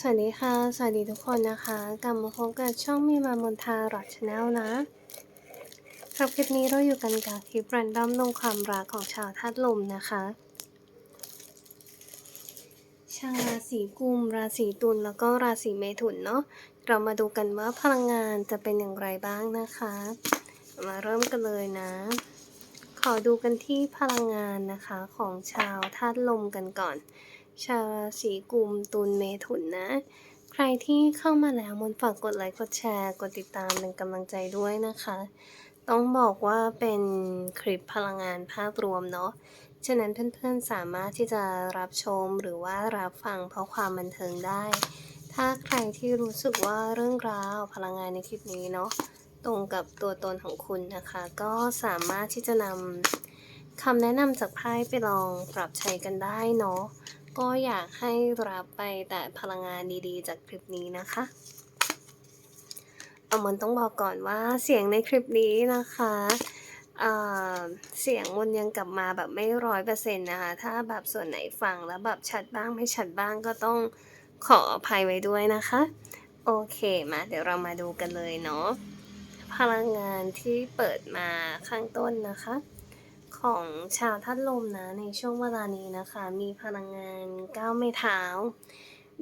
สวัสดีค่ะ สวัสดีทุกคนนะคะกลับมาพบกับช่องมีมามนทาหลอดชาแนลนะครับคลิปนี้เราอยู่กันกับคลิปแรนดอมลงความรักของชาวธาตุลมนะคะ ชาวราศีกุม ราศีตุลแล้วก็ราศีเมถุนเนาะเรามาดูกันว่าพลังงานจะเป็นอย่างไรบ้างนะคะ มาเริ่มกันเลยนะ ขอดูกันที่พลังงานนะคะของชาวธาตุลมกันก่อน ชาวราศีกุมตุลเมถุนนะ ใครที่เข้ามาแล้วมนฝากกดไลค์กดแชร์ กดติดตามเป็นกำลังใจด้วยนะคะ ต้องบอกว่าเป็นคลิปพลังงานภาพรวมเนาะฉะนั้นเพื่อนๆสามารถที่จะรับชมหรือว่ารับฟังเพราะความบันเทิงได้ ถ้าใครที่รู้สึกว่าเรื่องราวพลังงานในคลิปนี้เนาะตรงกับตัวตนของคุณนะคะ ก็สามารถที่จะนำคำแนะนำจากไพ่ไปลองปรับใช้กันได้เนาะ ก็อยากให้รับไปแต่พลังงานดีๆ จากคลิปนี้นะคะ เอามันต้องบอกก่อนว่าเสียงในคลิปนี้นะคะเสียงมันยังกลับมาแบบไม่ร้อยเปอร์เซ็นต์นะคะ ถ้าแบบส่วนไหนฟังแล้วแบบชัดบ้างไม่ชัดบ้างก็ต้องขออภัยไว้ด้วยนะคะ โอเคมาเดี๋ยวเรามาดูกันเลยเนาะพลังงานที่เปิดมาข้างต้นนะคะ ของชาวธาตุลมนะในช่วงเวลานี้นะคะ มีพลังงานก้าวไม่เท้า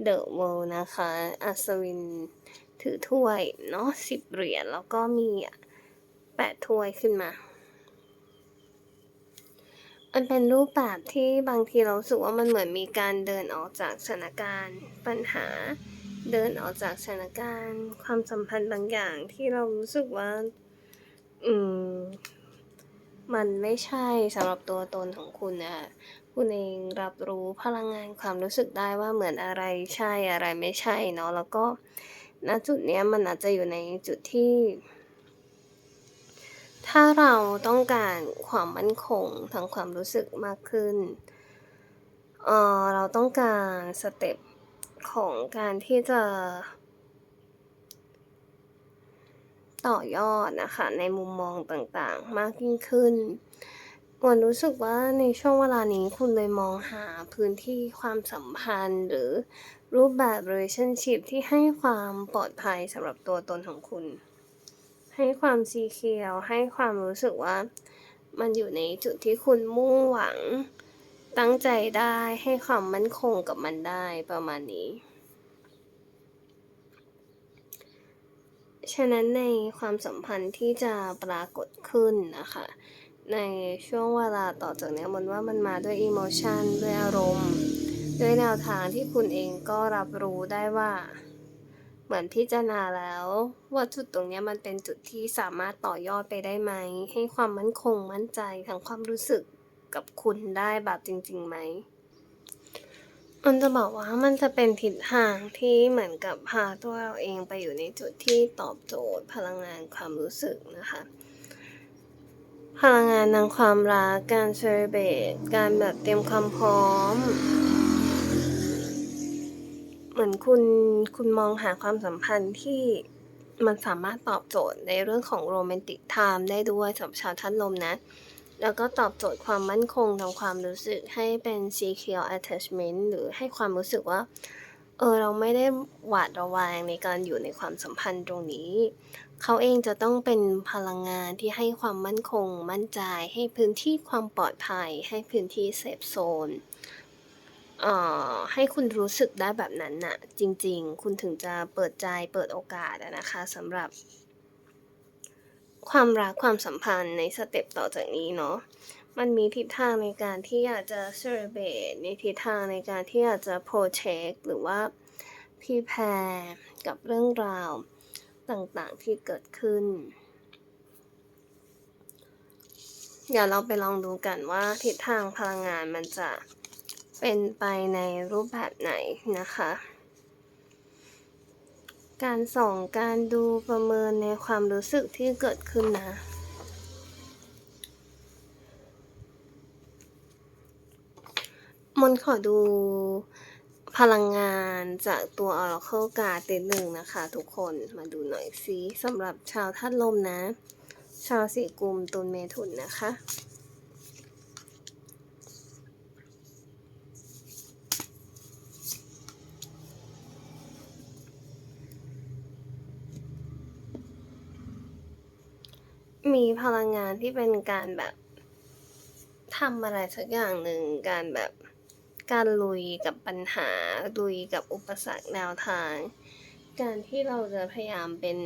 เดอะเวลนะคะ อัศวินถือถ้วยเนาะสิบเหรียญแล้วก็มีแปดถ้วยขึ้นมา มันเป็นรูปแบบที่บางทีเราสึกว่ามันเหมือนมีการเดินออกจากสถานการณ์ปัญหาเดินออกจากสถานการณ์ ความสัมพันธ์บางอย่างที่เรารู้สึกว่า อืม มันไม่ใช่สำหรับตัวตนของคุณนะคะคุณเองรับรู้พลังงานความรู้สึกได้ว่าเหมือนอะไรใช่อะไรไม่ใช่เนาะแล้วก็ณจุดเนี้ยมันอาจจะอยู่ในจุดที่ ถ้าเราต้องการความมั่นคงทางความรู้สึกมากขึ้นเออเราต้องการสเต็ปของการที่จะ ต่อยอดนะคะ ในมุมมองต่างๆ มากยิ่งขึ้นมวนรู้สึกว่าในช่วงเวลานี้คุณเลยมองหาพื้นที่ความสัมพันธ์หรือรูปแบบ relationship ที่ให้ความปลอดภัยสำหรับตัวตนของคุณ ให้ความซีเคียวให้ความรู้สึกว่า มันอยู่ในจุดที่คุณมุ่งหวัง ตั้งใจได้ให้ความมั่นคงกับมันได้ประมาณนี้ ฉะนั้นในความสัมพันธ์ที่จะปรากฏขึ้นนะคะ ในช่วงเวลาต่อจากนี้มันว่ามันมาด้วยอิโมชันด้วยอารมณ์ ด้วยแนวทางที่คุณเองก็รับรู้ได้ว่า เหมือนพิจารณาแล้วว่าจุดตรงนี้มันเป็นจุดที่สามารถต่อยอดไปได้ไหม ให้ความมั่นคงมั่นใจทางความรู้สึกกับคุณได้แบบจริงๆไหม มันจะบอกว่ามันจะเป็นทิศทางที่เหมือนกับพาตัวเราเองไปอยู่ในจุดที่ตอบโจทย์พลังงานความรู้สึกนะคะ พลังงานทางความรักการเซเลเบตการแบบเตรียมความพร้อม เหมือนคุณคุณมองหาความสัมพันธ์ที่มันสามารถตอบโจทย์ในเรื่องของโรแมนติกไทม์ได้ด้วยสำหรับชาวท่านลมนะ แล้วก็ตอบโจทย์ความมั่นคงทางความรู้สึกให้เป็น secure attachment หรือให้ความรู้สึกว่า เออ เราไม่ได้หวาดระแวงในการอยู่ในความสัมพันธ์ตรงนี้ เขาเองจะต้องเป็นพลังงานที่ให้ความมั่นคง มั่นใจ ให้พื้นที่ความปลอดภัย ให้พื้นที่เซฟโซนอ่อให้คุณรู้สึกได้แบบนั้นน่ะ จริง ๆ คุณถึงจะเปิดใจเปิดโอกาสนะคะสำหรับ ความรักความสัมพันธ์ในสเต็ปต่อจากนี้เนาะมันมีทิศทางในการที่อยากจะ celebrate ในทิศทางในการที่อยากจะ protect หรือว่า prepare กับเรื่องราวต่างๆที่เกิดขึ้น เดี๋ยวเราไปลองดูกันว่าทิศทางพลังงานมันจะเป็นไปในรูปแบบไหนนะคะ การส่องการดูประเมินในความรู้สึกที่เกิดขึ้นนะมนขอดูพลังงานจากตัว Oracle Card ติดหนึ่งนะคะ ทุกคนมาดูหน่อยซิสำหรับชาวธาตุลมนะ ชาวสีกุมตุลเมถุนนะคะ มีพลังงานที่เป็นการแบบทำอะไรสักอย่างหนึ่งการแบบการลุยกับปัญหา ลุยกับอุปสรรคแนวทาง การที่เราจะพยายามเป็น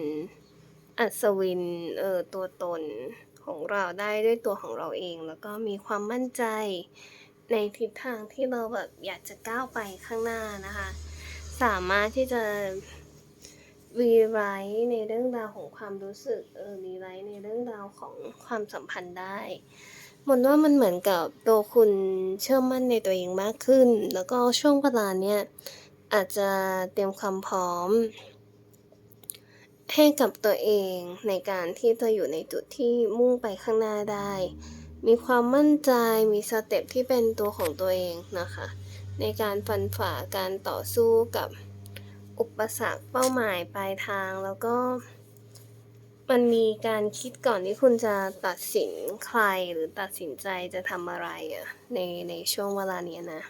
อัศวินเออตัวตนของเราได้ด้วยตัวของเราเอง แล้วก็มีความมั่นใจในทิศทางที่เราแบบอยากจะก้าวไปข้างหน้านะคะ สามารถที่จะ รีไรต์ในเรื่องราวของความรู้สึกเออรีไรต์ในเรื่องราวของความสัมพันธ์ได้มนว่ามันเหมือนกับตัวคุณเชื่อมั่นในตัวเองมากขึ้น แล้วก็ช่วงเวลาเนี้ยอาจจะเตรียมความพร้อม ให้กับตัวเองในการที่จะอยู่ในจุดที่มุ่งไปข้างหน้าได้ มีความมั่นใจมีสเต็ปที่เป็นตัวของตัวเองนะคะ ในการฟันฝ่าการต่อสู้กับ อุปสรรคเป้าหมายปลายทางแล้วก็ มันมีการคิดก่อนที่คุณจะตัดสินใครหรือตัดสินใจจะทำอะไรอะในในช่วงเวลาเนี้ยนะ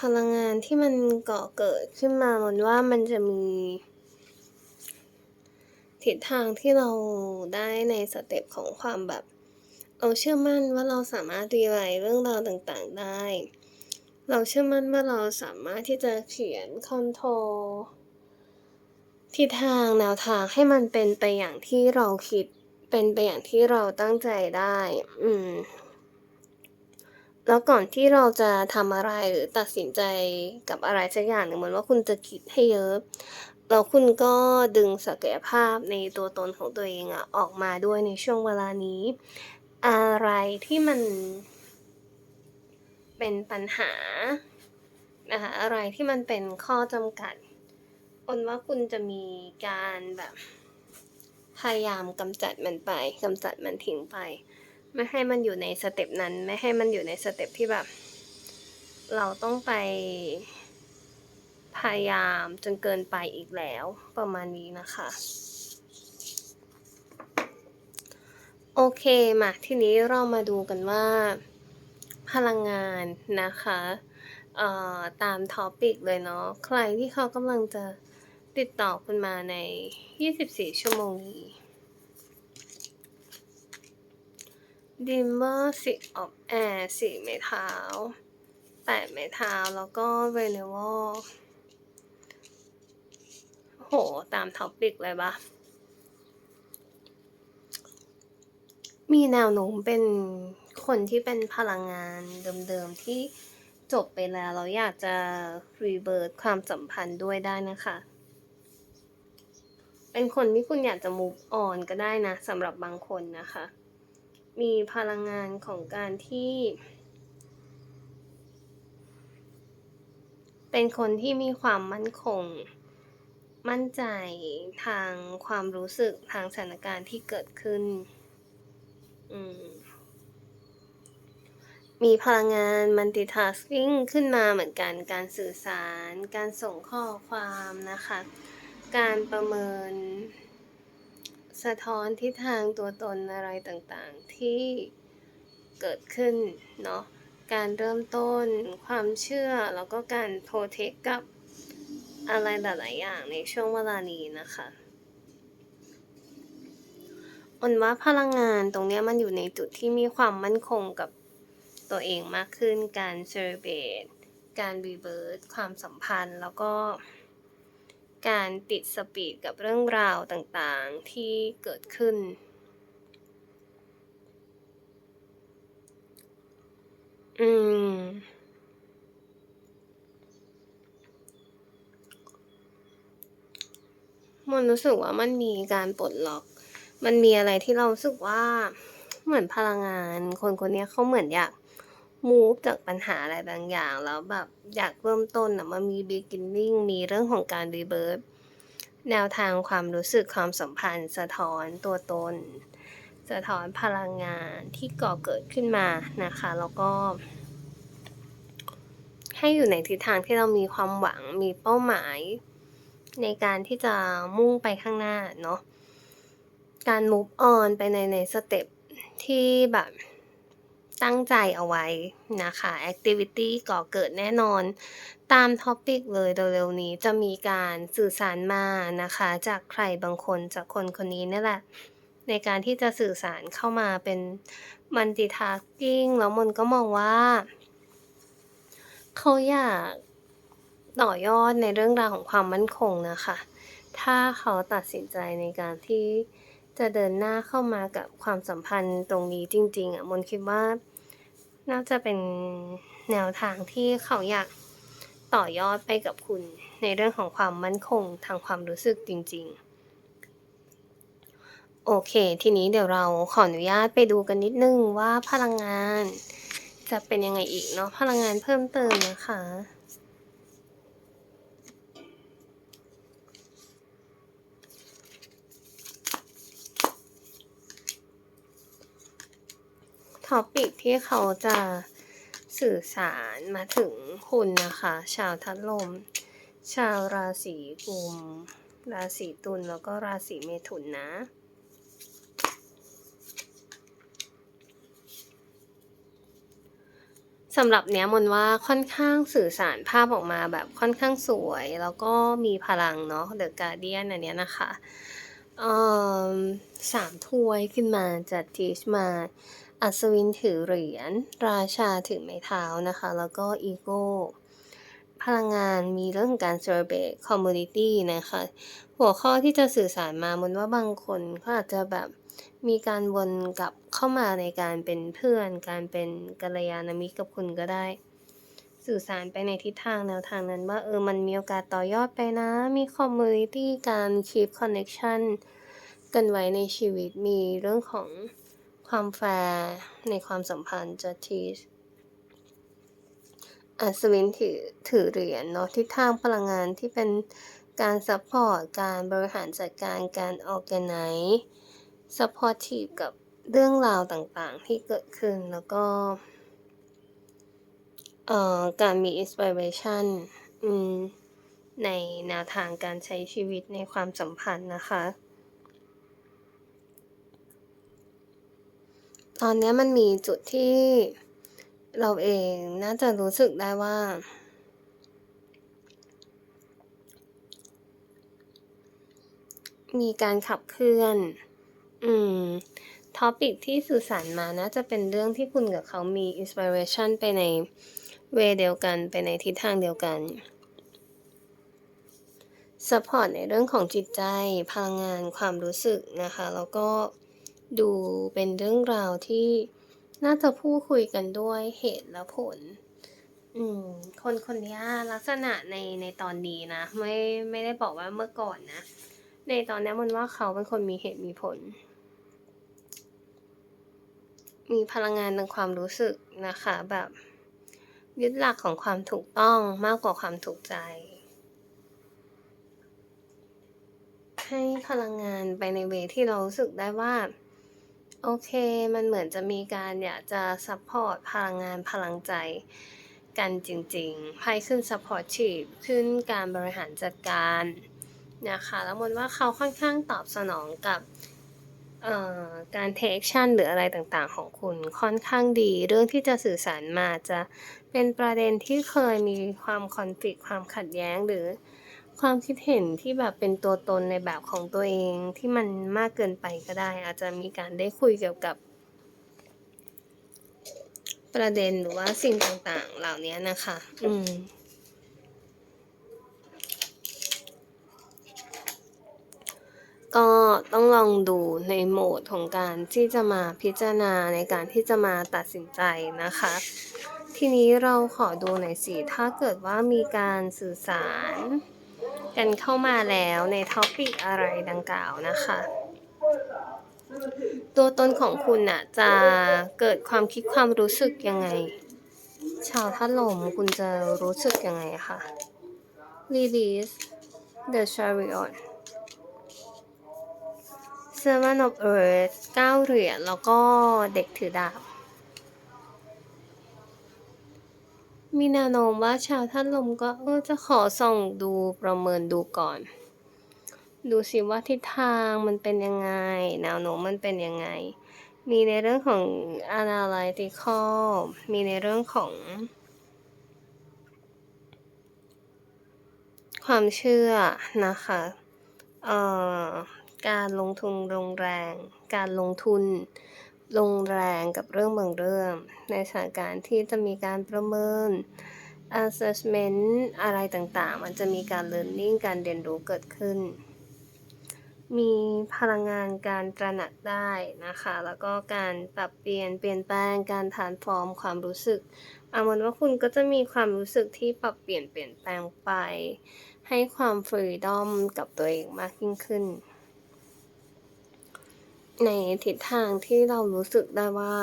พลังงานที่มันก่อเกิดขึ้นมามันว่ามันจะมีทิศทางที่เราได้ในสเต็ปของความแบบ เราเชื่อมั่นว่าเราสามารถรีไรต์เรื่องราวต่างๆได้ เราเชื่อมั่นว่าเราสามารถที่จะเขียนคอนโทรทิศทางแนวทางให้มันเป็นไปอย่างที่เราคิดเป็นไปอย่างที่เราตั้งใจได้ อืม แล้วก่อนที่เราจะทำอะไรหรือตัดสินใจกับอะไรสักอย่างหนึ่งเหมือนว่าคุณจะคิดให้เยอะแล้วคุณก็ดึงศักยภาพในตัวตนของตัวเองอะออกมาด้วยในช่วงเวลานี้ อะไรที่มัน เป็นปัญหานะคะอะไรที่มันเป็นข้อจำกัดอนว่าคุณจะมีการแบบพยายามกำจัดมันไปกำจัดมันทิ้งไป ไม่ให้มันอยู่ในสเต็ปนั้น ไม่ให้มันอยู่ในสเต็ปที่แบบ เราต้องไป พยายามจนเกินไปอีกแล้วประมาณนี้นะคะ โอเคมาทีนี้เรามาดูกันว่า พลังงานนะคะเอ่อตามท็อปิกเลยเนาะใครที่เขากำลังจะติดต่อคุณมาใน 24 ชั่วโมงนี้ ดิมเมอร์สิออฟแอร์สี่ไม้เท้าแปดไม้เท้าแล้วก็เรเนวอลโห ตามท็อปิกเลยปะ มีแนวโน้มเป็นคนที่เป็นพลังงานเดิมๆที่จบไปแล้วเราอยากจะรีเบิร์ตความสัมพันธ์ด้วยได้นะคะ เป็นคนที่คุณอยากจะ move on ก็ได้นะสำหรับบางคนนะคะ มีพลังงานของการที่ เป็นคนที่มีความมั่นคง มั่นใจทางความรู้สึกทางสถานการณ์ที่เกิดขึ้น มีพลังงาน multitasking ขึ้นมาเหมือนกัน การสื่อสาร การส่งข้อความนะคะ การประเมิน สะท้อนทิศทางตัวตนอะไรต่างๆ ที่เกิดขึ้นเนาะ การเริ่มต้น ความเชื่อ แล้วก็การโปรเทคกับอะไรหลายๆอย่างในช่วงเวลานี้นะคะ อนว่าพลังงานตรงเนี้ยมันอยู่ในจุดที่มีความมั่นคงกับตัวเองมากขึ้น การเซอร์เบตการรีเบิร์ตความสัมพันธ์ แล้วก็การติดสปีดกับเรื่องราวต่างๆที่เกิดขึ้น อืม มันรู้สึกว่ามันมีการปลดล็อก มันมีอะไรที่เราสึกว่าเหมือนพลังงาน คนคนนี้เขาเหมือนอยาก move จากปัญหาอะไรบางอย่าง แล้วแบบอยากเริ่มต้นอะมันมี beginning มีเรื่องของการ rebirth แนวทางความรู้สึกความสัมพันธ์ สะท้อนตัวตน สะท้อนพลังงานที่ก่อเกิดขึ้นมานะคะ แล้วก็ ให้อยู่ในทิศทางที่เรามีความหวังมีเป้าหมาย ในการที่จะมุ่งไปข้างหน้าเนาะ การ move on ไปในในสเต็ปที่แบบตั้งใจเอาไว้นะคะ activity ก่อเกิดแน่นอน ตามท็อปิกเลยเร็วๆนี้จะมีการสื่อสารมานะคะ จากใครบางคนจากคนคนนี้นี่แหละ ในการที่จะสื่อสารเข้ามาเป็น multitasking แล้วมนก็มองว่า เขาอยากต่อยอดในเรื่องราวของความมั่นคงนะคะ ถ้าเขาตัดสินใจในการที่ จะเดินหน้าเข้ามากับความสัมพันธ์ตรงนี้จริง ๆอะมนคิดว่า น่าจะเป็นแนวทางที่เขาอยากต่อยอดไปกับคุณในเรื่องของความมั่นคงทางความรู้สึกจริง ๆ โอเค ทีนี้เดี๋ยวเราขออนุญาตไปดูกันนิดนึงว่าพลังงาน จะเป็นยังไงอีกเนาะพลังงานเพิ่มเติมนะคะ ท็อปิกที่เขาจะสื่อสารมาถึงคุณนะคะ ชาวทัดลม ชาวราศีกุม ราศีตุลแล้วก็ราศีเมถุนนะสำหรับเนี้ยมนว่าค่อนข้างสื่อสารภาพออกมาแบบค่อนข้างสวย แล้วก็มีพลังเนาะ The Guardian อันเนี้ยนะคะอ่อสามถ้วยขึ้นมาจัดทีชมา อัศวินถือเหรียญ ราชาถือไม้เท้านะคะ แล้วก็อีโก้ พลังงานมีเรื่องการ celebrate community นะคะ หัวข้อที่จะสื่อสารมามนว่าบางคนเขาอาจจะแบบมีการวนกลับเข้ามาในการเป็นเพื่อน การเป็นกัลยาณมิตรกับคุณก็ได้ สื่อสารไปในทิศทางแนวทางนั้นว่าเออมันมีโอกาสต่อยอดไปนะ มี community การ keep connection กันไว้ในชีวิตมีเรื่องของ ความแฟร์ในความสัมพันธ์จะทีอัศวินถือถือเหรียญเนาะทิศทางพลังงานที่เป็นการซัพพอร์ตการบริหารจัดการการออแกไนซ์ซัพพอร์ตีฟกับเรื่องราวต่างๆ ที่เกิดขึ้นแล้วก็เอ่อการมีอินสปิเรชันอืมในแนวทางการใช้ชีวิตในความสัมพันธ์นะคะ ตอนนี้มันมีจุดที่เราเองน่าจะรู้สึกได้ว่า มีการขับเคลื่อน อืม ท็อปิกที่สื่อสารมาน่าจะเป็นเรื่องที่คุณกับเขามีอินสปิเรชันไปในเวเดียวกันไปในทิศทางเดียวกันซัพพอร์ตในเรื่องของจิตใจ พลังงานความรู้สึกนะคะ แล้วก็ ดูเป็นเรื่องราวที่น่าจะพูดคุยกันด้วยเหตุและผล อืม คนคนนี้ลักษณะในในตอนนี้นะ ไม่ไม่ได้บอกว่าเมื่อก่อนนะ ในตอนนี้มันว่าเขาเป็นคนมีเหตุมีผล มีพลังงานทางความรู้สึกนะคะ แบบยึดหลักของความถูกต้องมากกว่าความถูกใจ ให้พลังงานไปในเวที่เรารู้สึกได้ว่า โอเค มันเหมือนจะมีการอยากจะซัพพอร์ตพลังงานพลังใจกันจริงๆไพ่ขึ้น supportive ขึ้นการบริหารจัดการนะคะ แล้วมนว่าเขาค่อนข้างตอบสนองกับการเทคชั่นหรืออะไรต่างๆ ของคุณค่อนข้างดี เรื่องที่จะสื่อสารมาจะเป็นประเด็นที่เคยมีความคอนฟ lict ความขัดแย้งหรือ ความคิดเห็นที่แบบเป็นตัวตนในแบบของตัวเองที่มันมากเกินไปก็ได้ อาจจะมีการได้คุยเกี่ยวกับ ประเด็นหรือว่าสิ่งต่างๆ เหล่านี้นะคะ อืมก็ต้องลองดูในโหมดของการที่จะมาพิจารณาในการที่จะมาตัดสินใจนะคะ ทีนี้เราขอดูหน่อยสิ ถ้าเกิดว่ามีการสื่อสาร กันเข้ามาแล้วในท็อปิกอะไรดังกล่าวนะคะ ตัวตนของคุณน่ะจะเกิดความคิดความรู้สึกยังไง ชาวทัดลมคุณจะรู้สึกยังไงคะ Release the Chariot Seven of Earth เก้าเหรียญแล้วก็เด็กถือดาบ มีแนวโน้มว่าชาวท่านลมก็เออจะขอส่องดูประเมินดูก่อน ดูสิว่าทิศทางมันเป็นยังไง แนวโน้มมันเป็นยังไง มีในเรื่องของ analytical มีในเรื่องของ ความเชื่อนะคะเอ่อการลงทุนลงแรง การลงทุน ลงแรงกับเรื่องบางเรื่อง ในสถานการณ์ที่จะมีการประเมิน assessment อะไรต่างๆ มันจะมีการ learning การเรียนรู้เกิดขึ้น มีพลังงานการตระหนักได้นะคะ แล้วก็การปรับเปลี่ยนเปลี่ยนแปลงการทานฟอร์มความรู้สึกเอาเหมือนว่าคุณก็จะมีความรู้สึกที่ปรับเปลี่ยนเปลี่ยนแปลงไป ให้ความฟรีดอมกับตัวเองมากยิ่งขึ้น ในทิศทางที่เรารู้สึกได้ว่า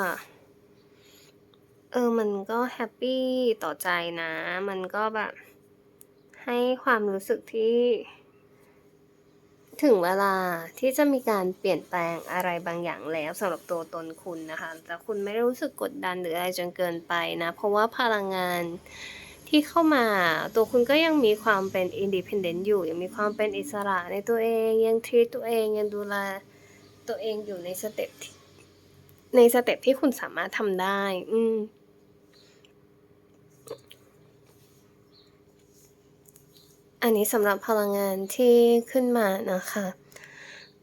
เออ มันก็แฮปปี้ต่อใจนะ มันก็แบบ ให้ความรู้สึกที่ ถึงเวลาที่จะมีการเปลี่ยนแปลงอะไรบางอย่างแล้วสำหรับตัวตนคุณนะคะ แต่คุณไม่ได้รู้สึกกดดันหรืออะไรจนเกินไปนะ เพราะว่าพลังงานที่เข้ามาตัวคุณก็ยังมีความเป็น independent อยู่ ยังมีความเป็นอิสระในตัวเองยัง treat ตัวเองยังดูแล ตัวเองอยู่ในสเต็ปที่ในสเต็ปที่คุณสามารถทำได้ อืมอันนี้สำหรับพลังงานที่ขึ้นมานะคะ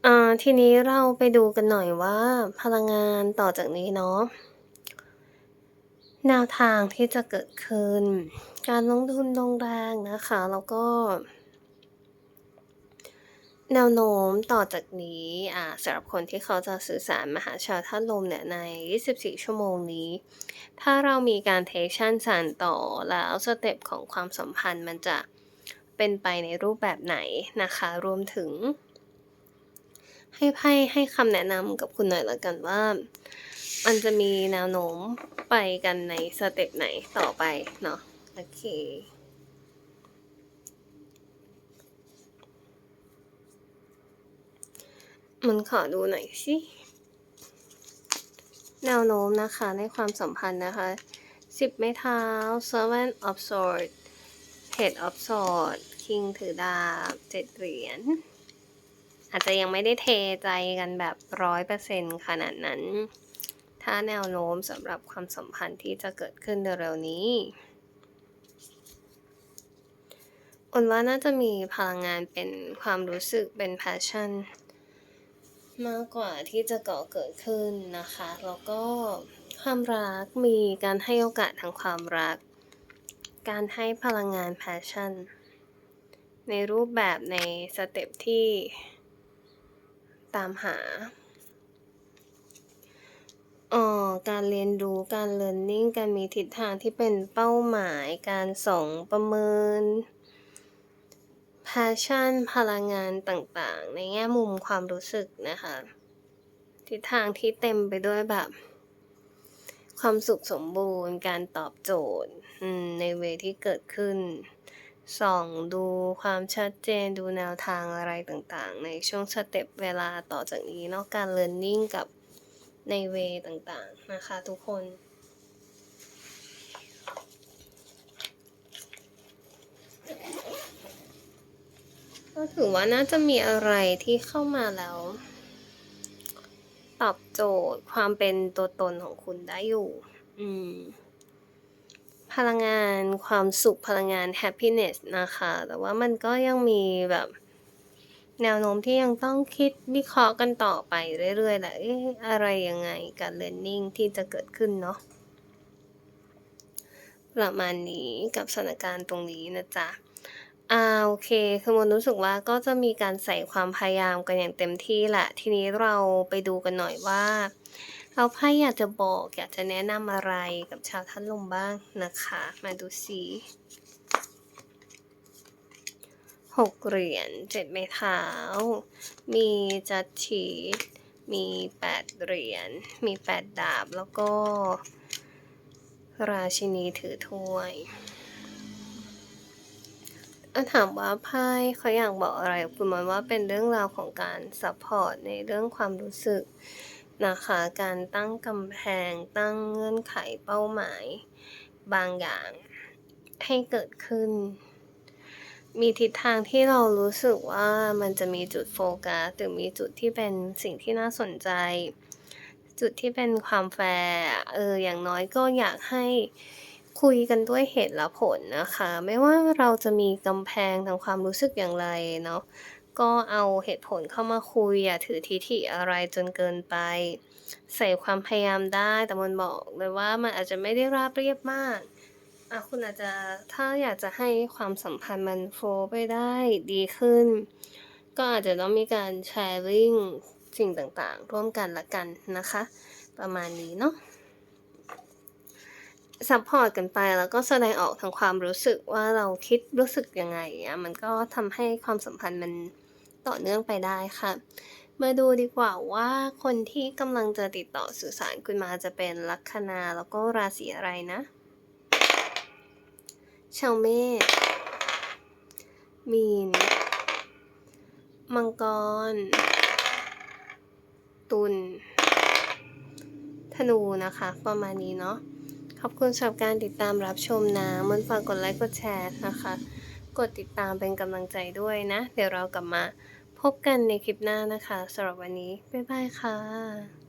อ่าทีนี้เราไปดูกันหน่อยว่าพลังงานต่อจากนี้เนาะแนวทางที่จะเกิดขึ้น การลงทุนลงแรงนะคะ แล้วก็ แนวโน้มต่อจากนี้อ่าสำหรับคนที่เขาจะสื่อสารมหาชาวธาตุลมเนี่ยใน 24 ชั่วโมงนี้ ถ้าเรามีการเทคชั่นสานต่อแล้วสเต็ปของความสัมพันธ์มันจะเป็นไปในรูปแบบไหนนะคะ รวมถึง ให้ไพ่ให้คำแนะนำกับคุณหน่อยละกันว่า มันจะมีแนวโน้มไปกันในสเต็ปไหนต่อไปเนาะโอเค มันขอดูหน่อยสิแนวโน้มนะคะในความสัมพันธ์นะคะ 10 ไม้เท้า Seven of Swords Page of Swords King ถือดาบ7เหรียญ อาจจะยังไม่ได้เทใจกันแบบ100%ขนาดนั้น ถ้าแนวโน้มสำหรับความสัมพันธ์ที่จะเกิดขึ้นเร็วๆนี้อุ่นว่าน่าจะมีพลังงานเป็นความรู้สึกเป็น passion มากกว่าที่จะก่อเกิดขึ้นนะคะ แล้วก็ความรักมีการให้โอกาสทางความรัก การให้พลังงาน passion ในรูปแบบในสเต็ปที่ตามหาออการเรียนรู้ การ learning การมีทิศทางที่เป็นเป้าหมาย การส่งประเมิน passion พลังงานต่างๆ ในแง่มุมความรู้สึกนะคะ ทิศทางที่เต็มไปด้วยแบบ ความสุขสมบูรณ์ การตอบโจทย์ในเวที่เกิดขึ้น ส่องดูความชัดเจนดูแนวทางอะไรต่างๆ ในช่วงสเต็ปเวลาต่อจากนี้นาะการ learning กับในเวต่างๆ นะคะทุกคน ก็ถือว่าน่าจะมีอะไรที่เข้ามาแล้ว ตอบโจทย์ความเป็นตัวตนของคุณได้อยู่ อืม พลังงานความสุขพลังงาน happiness นะคะ แต่ว่ามันก็ยังมีแบบแนวโน้มที่ยังต้องคิดวิเคราะห์กันต่อไปเรื่อยๆแหละเอ๊ะอะไรยังไงการ learning ที่จะเกิดขึ้นเนาะประมาณนี้กับสถานการณ์ตรงนี้นะจ๊ะ อ่าโอเค คือมนรู้สึกว่า ก็จะมีการใส่ความพยายามกันอย่างเต็มที่แหละ ทีนี้เราไปดูกันหน่อยว่าแล้วไพ่อยากจะบอก อยากจะแนะนำอะไรกับชาวธาตุลมบ้างนะคะ มาดูซิ6เหรียญ7ไม้เท้า มี Judge มี8เหรียญ มี8ดาบ แล้วก็ ราชินีถือถ้วย ถ้าถามว่าไพ่เขาอยากบอกอะไรกับคุณมันว่าเป็นเรื่องราวของการซัพพอร์ตในเรื่องความรู้สึกนะคะ การตั้งกำแพงตั้งเงื่อนไขเป้าหมาย บางอย่างให้เกิดขึ้น มีทิศทางที่เรารู้สึกว่ามันจะมีจุดโฟกัสหรือมีจุดที่เป็นสิ่งที่น่าสนใจ จุดที่เป็นความแฟร์เอออย่างน้อยก็อยากให้ คุยกันด้วยเหตุและผลนะคะ ไม่ว่าเราจะมีกำแพงทางความรู้สึกอย่างไรเนาะก็เอาเหตุผลเข้ามาคุยอย่าถือทิฐิอะไรจนเกินไป ใส่ความพยายามได้แต่มันบอกเลยว่ามันอาจจะไม่ได้ราบเรียบมากอ่าคุณอาจจะถ้าอยากจะให้ความสัมพันธ์มันโฟว์ไปได้ดีขึ้น ก็อาจจะต้องมีการ sharing สิ่งต่างๆ ร่วมกันละกันนะคะ ประมาณนี้เนาะ ซัปพอร์ตกันไปแล้วก็แสดงออกทางความรู้สึกว่าเราคิดรู้สึกยังไงอย่างเงี้ยมันก็ทำให้ความสัมพันธ์มันต่อเนื่องไปได้ค่ะ มาดูดีกว่าว่าคนที่กำลังจะติดต่อสื่อสารคุณมาจะเป็นลัคนาแล้วก็ราศีอะไรนะชาวเมษมีน มังกร ตุลธนูนะคะ ประมาณนี้เนาะ ขอบคุณสำหรับการติดตามรับชมนะมันฝากกดไลค์กดแชร์นะคะ กดติดตามเป็นกำลังใจด้วยนะ เดี๋ยวเรากลับมาพบกันในคลิปหน้านะคะสำหรับวันนี้ บ๊ายบายค่ะ